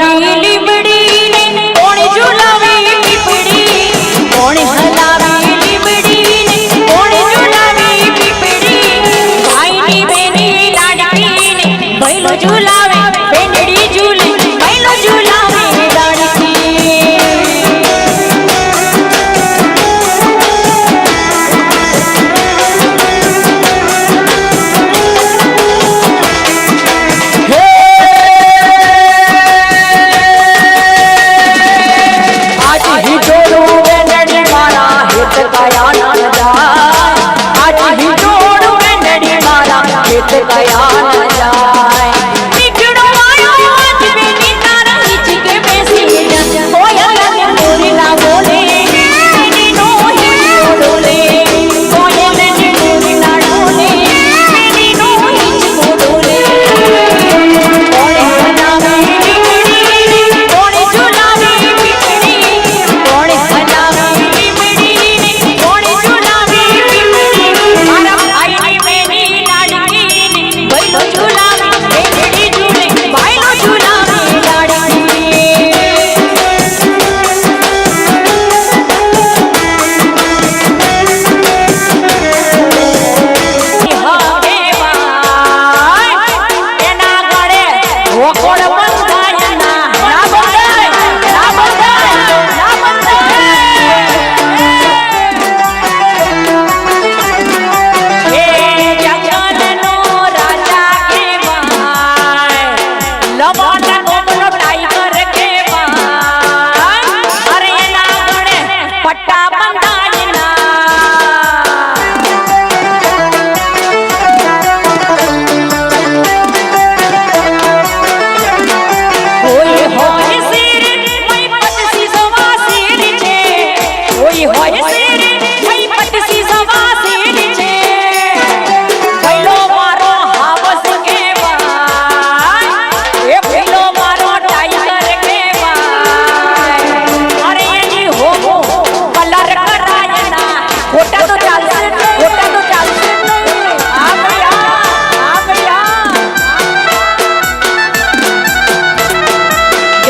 নবী 这个呀。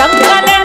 দমকালে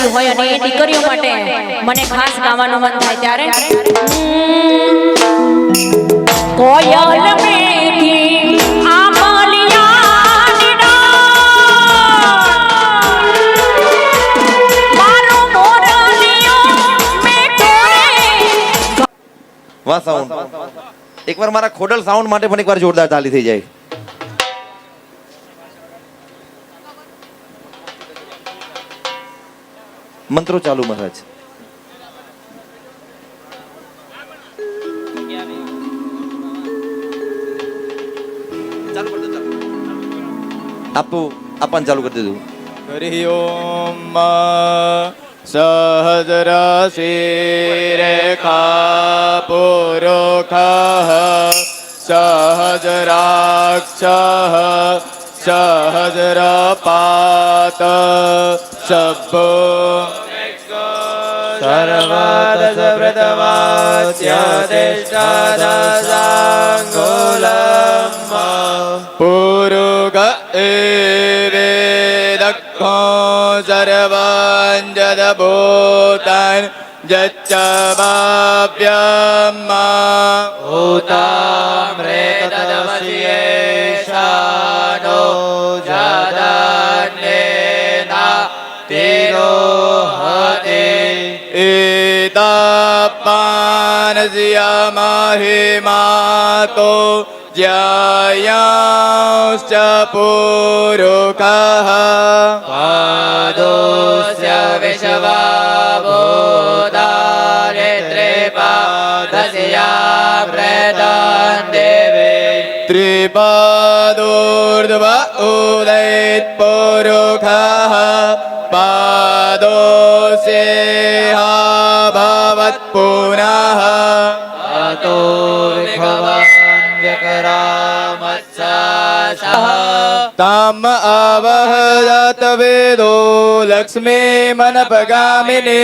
કરવું હોય અને દીકરીઓ માટે મને ખાસ ગાવાનું મન થાય ત્યારે? કોયલ મેઘી વાહ સાઉન્ડ એકવાર મારા ખોડલ સાઉન્ડ માટે પણ એકવાર જોરદાર ચાલી થઈ જાય. મંત્રો ચાલુ, મહારાજ. આપો આપણ ચાલુ કરી દીધું. હરિ ઓમ સહદરાશિ રેખા પુરોખા સહજરાક્ષ સહજરાપાત સભો सर्वदसभृतवाच्यतिष्ठादशाङ्गुलम् पुरुग एवेदक्षो सर्वाञ्जदभूतान् यच्च माभ्यम् मा भूताम्रेतदमस्ये ततो ज्यायांश्च पूरो पादोस्य विशवाो दारे त्रिपादशया वेदा देवे। त्रिपादो ताम आवहदत वेदो लक्ष्मी मनपगामिनी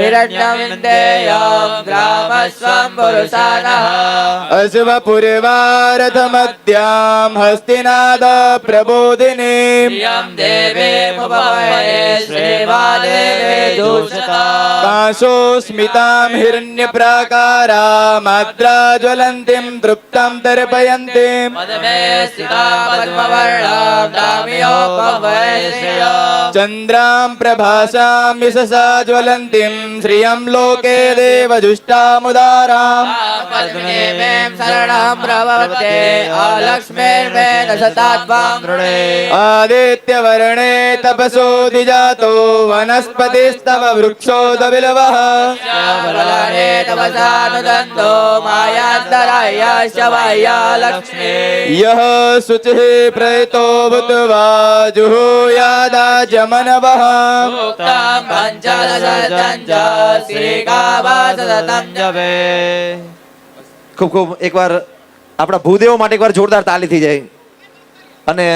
हिरण्यविन्देयं ग्रामस्वं पुरुषाणः अश्वपुरवारथमद्यां हस्तिनाद प्रबोधिनीम् प्रियं देवीमुपमहे श्रीवादेवे दूषता काशोस्मितां हिरण्यप्राकारामाद्राज्वलन्तीं तृप्तां दर्पयन्तीम् पद्मे स्थिता पद्मवर्णां दामियोपमहेश्रिया चन्द्रां प्रभासां यशसा ज्वलन्तीं श्रियं लोके देवजुष्टामुदाराम् पद्मिनीमें शरणं प्रवक्ते अलक्ष्मीर्मेण शतात्मां दृढे आदित्यवर्णे तपसोऽधिजातो वनस्पतिस्तव वृक्षोदविलवः श्यामलाने तपसानुदन्तो मायान्तरायाश्च वाह्या लक्ष्मी यः शुचिः प्रयतो भूत्वा जुहुयादाजमनवः मुक्तां पञ्चदशं च श्रीकामासततं जपे ખૂબ ખૂબ એકવાર આપણા ભૂદેવો માટે એકવાર જોરદાર તાલી થઈ જાય અને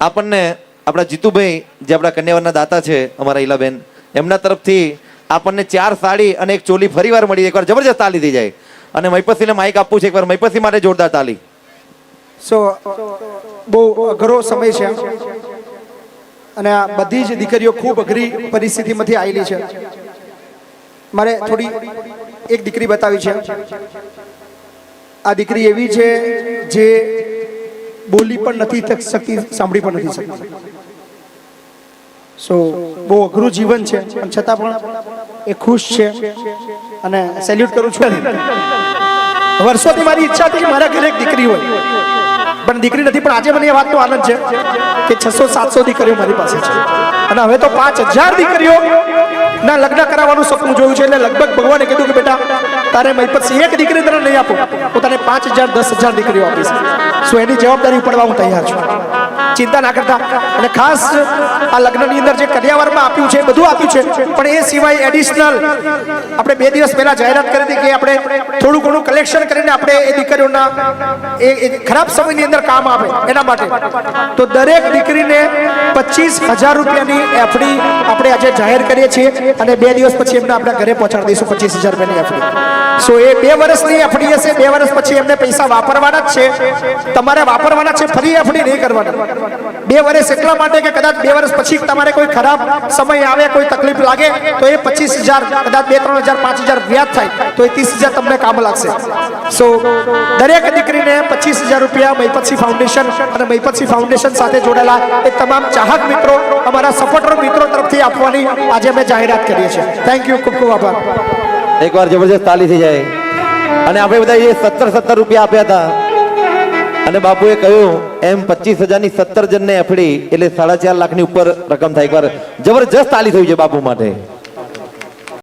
આપણને આપણા જીતુભાઈ જે આપણા કન્યાવરના દાતા છે અમારા ઈલાબેન એમના તરફથી આપણને ચાર સાડી અને એક ચોલી ફરીવાર મળી એકવાર જબરજસ્ત તાલી થઈ જાય અને મૈપસીને માઇક આપવું છે એકવાર મૈપસી માટે જોરદાર તાલી સો બહુ અઘરો સમય છે. અને આ બધી જ દીકરીઓ ખૂબ અઘરી પરિસ્થિતિમાંથી આવેલી છે. મારે થોડી એક દીકરી બતાવી છે. આ દીકરી એવી છે જે બોલી પણ નથી શકી સાંભળી પણ નથી શકતી. સો બહુ અઘરું જીવન છે. પણ છતાં પણ એ ખુશ છે. અને સેલ્યુટ કરું છું. વર્ષોથી મારી ઈચ્છા હતી કે મારા ઘરે એક દીકરી હોય. પણ દીકરી નથી, પણ આજે મને એ વાતનો આનંદ છે કે છસો સાતસો દીકરીઓ મારી પાસે છે. અને હવે તો પાંચ હજાર દીકરીઓ ના લગ્ન કરાવવાનું સપનું જોયું છે, એટલે લગભગ ભગવાને કીધું કે બેટા, તારે મય એક દીકરી તને નહીં આપું, હું તને પાંચ હજાર, દસ હજાર દીકરીઓ આપીશ. સો એની જવાબદારી ઉપાડવા હું તૈયાર છું. ચિંતા ના કરતા. અને ખાસ આ લગ્નની અંદર જે કન્યાવરમાં આપ્યું છે, બધું આપ્યું છે, પણ એ સિવાય એડિશનલ આપણે બે દિવસ પહેલા જાહેરાત કરી હતી કે આપણે થોડું ઘણું કલેક્શન કરીને આપણે એ દીકરીઓના એ ખરાબ સમયની અંદર કામ આવે એના માટે. તો દરેક દીકરીને પચીસ હજાર રૂપિયાની એફડી આપણે આજે જાહેર કરીએ છીએ અને બે દિવસ પછી એમને આપણા ઘરે પહોંચાડી દઈશું પચીસ હજાર રૂપિયાની એફડી સો એ બે વર્ષની એફડી હશે, બે વર્ષ પછી એમને પૈસા વાપરવાના જ છે. તમારે વાપરવાના છે, ફરી એફડી નહીં કરવાના. બે વર્ષ એટલા માટે કે કદાચ બે વર્ષ પછી તમારે કોઈ ખરાબ સમય આવે, કોઈ તકલીફ લાગે, તો એ પચીસ હજાર, કદાચ બે, ત્રણ હજાર, પાંચ હજાર વ્યાજ થાય, તો એ ત્રીસ હજાર તમને કામ લાગશે. સો દરેક દીકરીને પચીસ હજાર રૂપિયા મૈપતસી ફાઉન્ડેશન અને મૈપતસી ફાઉન્ડેશન સાથે જોડાયેલા એ તમામ ચાહક મિત્રો અમારા સપોર્ટર મિત્રો તરફથી આપવાની આજે અમે જાહેરાત કરીએ છીએ. થેન્ક યુ ખૂબ ખૂબ આભાર. એકવાર જબરજસ્ત તાલી થઈ જાય. અને આપણે બધા એ સત્તર સત્તર રૂપિયા આપ્યા હતા. અને બાપુએ કહ્યું, એમ પચીસ હજારની સત્તર જણને એફડી, એટલે સાડા ચાર લાખની ઉપર રકમ થાય. એકવાર જબરજસ્ત તાલી થઈ છે બાપુ માટે.